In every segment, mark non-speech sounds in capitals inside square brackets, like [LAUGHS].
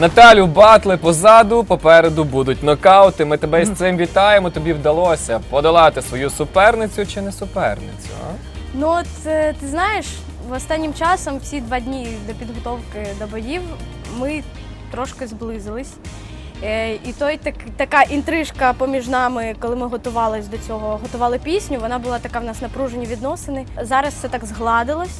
Наталю, батли позаду, попереду будуть нокаути. Ми тебе із цим вітаємо. Тобі вдалося подолати свою суперницю чи не суперницю? А? Ну от е, ти знаєш, в останнім часом всі два дні до підготовки до боїв ми трошки зблизились. Е, І той так, така інтрижка поміж нами, коли ми готувались до цього, готували пісню, вона була така в нас напружені відносини. Зараз все так згладилось.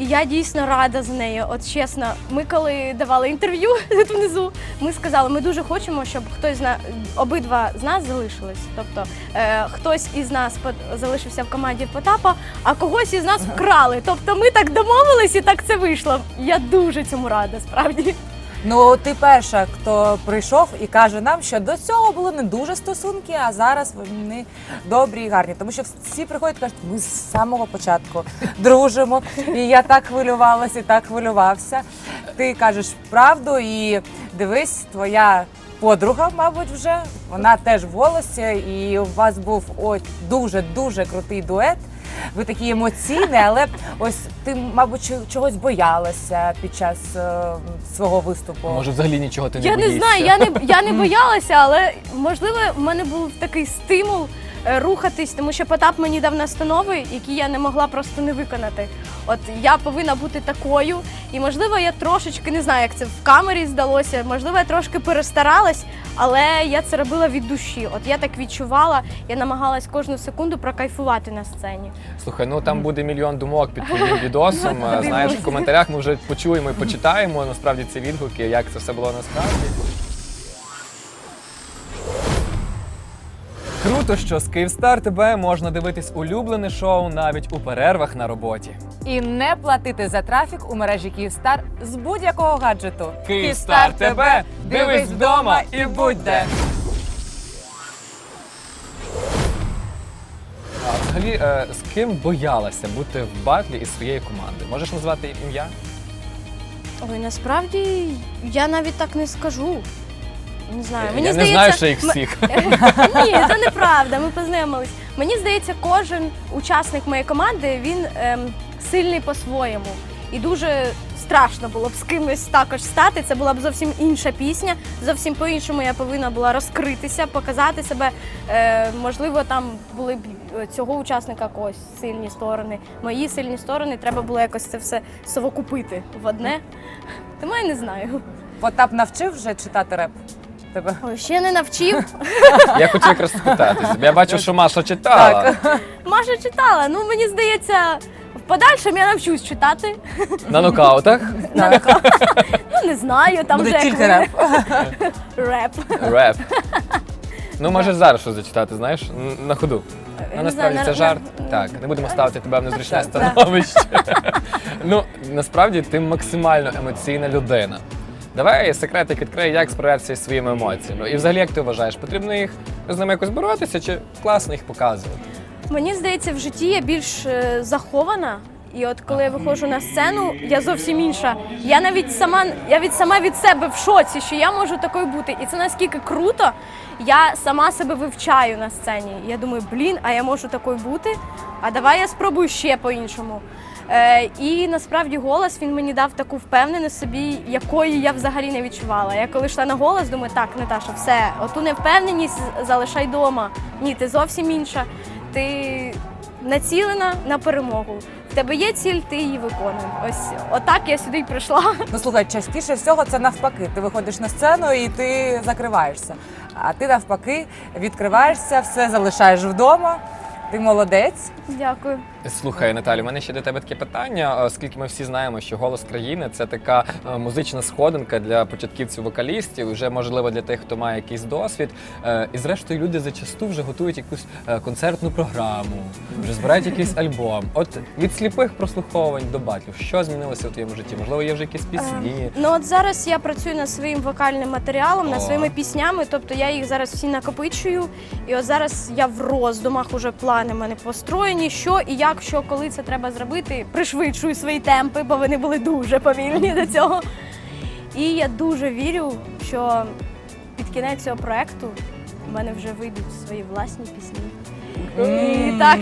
І я дійсно рада за нею. От чесно, ми коли давали інтерв'ю [LAUGHS] тут внизу, ми сказали, ми дуже хочемо, щоб хтось з на обидва з нас залишились. Тобто е, хтось із нас залишився в команді Потапа, а когось із нас вкрали. Тобто ми так домовились і так це вийшло. Я дуже цьому рада, справді. Ну, ти перша, хто прийшов і каже нам, що до цього були не дуже стосунки, а зараз вони добрі і гарні. Тому що всі приходять і кажуть, ми з самого початку [LAUGHS] дружимо. І я так хвилювалася, і так хвилювався. Ти кажеш правду, і дивись, твоя подруга, мабуть, вже вона теж в голосі, і у вас був ось дуже дуже крутий дует. Ви такі емоційні, але ось ти, мабуть, чогось боялася під час е, свого виступу. Може, взагалі нічого ти не Я не боїшся? знаю, я не я не [LAUGHS] боялася, але можливо, в мене був такий стимул рухатись, тому що Потап мені дав настанови, які я не могла просто не виконати. От я повинна бути такою, і можливо, я трошечки не знаю, як це в камері здалося. Можливо, я трошки перестаралась, але я це робила від душі. От я так відчувала, я намагалась кожну секунду прокайфувати на сцені. Слухай, ну там буде мільйон думок під твоїм відосом. [LAUGHS] Е, Знаєш, в коментарях ми вже почуємо і почитаємо насправді ці відгуки, як це все було насправді. Круто, що з Київстар тебе можна дивитись улюблене шоу навіть у перервах на роботі. І не платити за трафік у мережі Київстар з будь-якого гаджету. Київстар тебе дивись вдома і будь де. А взагалі, е, з ким боялася бути в батлі із своєї команди? Можеш назвати ім'я? Ой, насправді я навіть так не скажу. Не знаю. Мені Я здається, не знаю, що їх всіх. [LAUGHS] Ні, це неправда. Ми познайомились. Мені здається, кожен учасник моєї команди він ем, сильний по-своєму. І дуже страшно було б з кимось також стати. Це була б зовсім інша пісня. Зовсім по-іншому я повинна була розкритися, показати себе. Е, можливо, там були б е, цього учасника когось сильні сторони. Мої сильні сторони треба було якось це все совокупити в одне. Тому я не знаю. Потап навчив вже читати реп? Тебе? Ой, ще не навчив. Я хочу якраз спитатися. Я бачу, що Маша читала. Маша читала. Ну мені здається, в подальшому я навчусь читати. На нокаутах. На Ну не знаю, там Буде вже тільки як реп. реп. Реп. Ну, може зараз щось зачитати, знаєш, на ходу. Ну, насправді це жарт. Так, не будемо ставити тебе в незручне становище. Ну, насправді ти максимально емоційна людина. Давай секретик відкрий, як справлятися зі своїми емоціями. І взагалі, як ти вважаєш, потрібно їх з ними якось боротися, чи класно їх показувати? Мені здається, в житті я більш е, захована. І от коли я виходжу на сцену, я зовсім інша. Я навіть сама, я від сама від себе в шоці, що я можу такою бути. І це наскільки круто. Я сама себе вивчаю на сцені. Я думаю, блін, а я можу такою бути. А давай я спробую ще по-іншому. Е, і насправді голос він мені дав таку впевненість собі, якої я взагалі не відчувала. Я коли йшла на голос, думаю, так, Наташа, все, оту невпевненість залишай вдома. Ні, ти зовсім інша. Ти націлена на перемогу. В тебе є ціль, ти її виконуєш. Ось отак я сюди й прийшла. Ну слухай, частіше всього це навпаки. Ти виходиш на сцену і ти закриваєшся. А ти навпаки відкриваєшся, все залишаєш вдома. Ти молодець. Дякую. Слухай, Наталі, у мене ще до тебе таке питання, оскільки ми всі знаємо, що голос країни це така е, музична сходинка для початківців вокалістів, вже можливо для тих, хто має якийсь досвід. Е, І зрештою люди зачасту вже готують якусь е, концертну програму, вже збирають якийсь альбом. От від сліпих прослуховувань до батлів, що змінилося в твоєму житті? Можливо, є вже якісь пісні. Ну от зараз я працюю над своїм вокальним матеріалом, О. над своїми піснями. Тобто я їх зараз всі накопичую. І от зараз я в роздумах уже плани мене построєні, що і як, що, коли це треба зробити. Пришвидшую свої темпи, бо вони були дуже повільні до цього. І я дуже вірю, що під кінець цього проекту в мене вже вийдуть свої власні пісні. І так.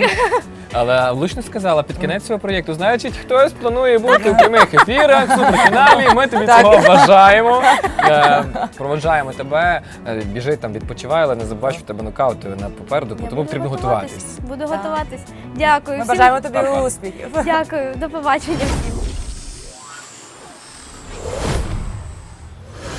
Але влучно сказала, під кінець цього проєкту, значить, хтось планує бути в прямих ефірах, суперфіналі. Ми тобі Так. цього бажаємо. Е, Проводжаємо тебе. Е, Біжи там, відпочивай, але не забувай, що в тебе нокаути на попереду, Я тому буду потрібно готуватись. Буду Так. готуватись. Дякую. Ми всім- бажаємо тобі Па-па. успіхів. Дякую, до побачення всім.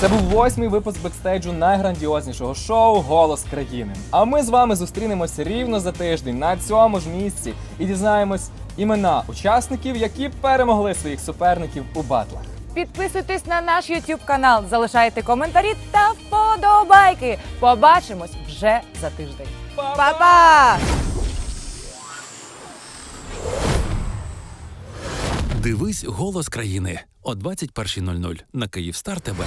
Це був восьмий випуск бекстейджу найграндіознішого шоу Голос країни. А ми з вами зустрінемося рівно за тиждень на цьому ж місці і дізнаємось імена учасників, які перемогли своїх суперників у батлах. Підписуйтесь на наш YouTube канал, залишайте коментарі та вподобайки. Побачимось вже за тиждень. Па-па! Дивись голос країни о 21.00 на Київстар ТБ.